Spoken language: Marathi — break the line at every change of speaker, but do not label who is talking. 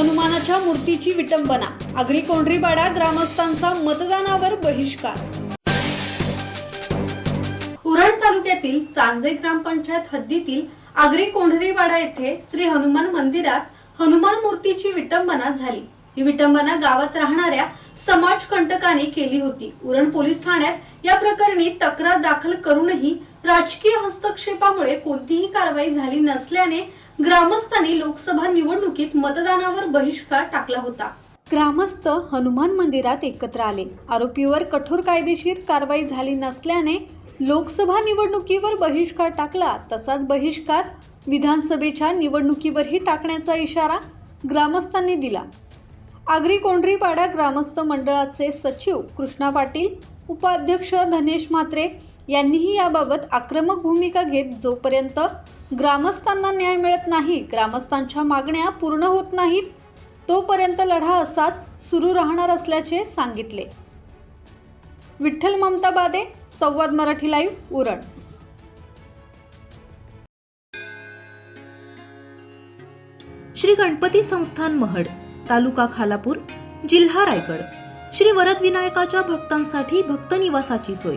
हनुमानाच्या मूर्तीची विटंबना. आगरी कोंढरीपाडा ग्रामस्थांचा मतदानावर बहिष्कार. उरण तालुक्यातील चांजे ग्रामपंचायत हद्दीतील आगरी कोंढरीवाडा येथे श्री हनुमान मंदिरात हनुमान मूर्तीची विटंबना झाली. ही विटंबना गावात राहणाऱ्या समाज कंटकाने केली होती. उरण पोलीस ठाण्यात या प्रकरणी तक्रार दाखल करूनही राजकीय हस्तक्षेपामुळे कोणतीही कारवाई झाली नसल्याने ग्रामस्थांनी लोकसभा निवडणुकीत मतदानावर बहिष्कार टाकला होता. ग्रामस्थ हनुमान मंदिरात एकत्र आले. आरोपीवर कठोर कायदेशीर कारवाई झाली नसल्याने लोकसभा निवडणुकीवर बहिष्कार टाकला तसाच बहिष्कार विधानसभेच्या निवडणुकीवरही टाकण्याचा इशारा ग्रामस्थांनी दिला. आगरी कोंढरीपाडा ग्रामस्थ मंडळाचे सचिव कृष्णा पाटील उपाध्यक्ष धनेश म्हात्रे यांनीही याबाबत आक्रमक भूमिका घेत जोपर्यंत ग्रामस्थांना न्याय मिळत नाही ग्रामस्थांच्या मागण्या पूर्ण होत नाहीत तोपर्यंत लढा असाच सुरू राहणार असल्याचे सांगितले. विठ्ठल ममता बादे संवाद मराठी लाईव्ह उरण.
श्री गणपती संस्थान महड तालुका खालापूर जिल्हा रायगड. श्री वरदविनायकाच्या भक्तांसाठी भक्त निवासाची सोय.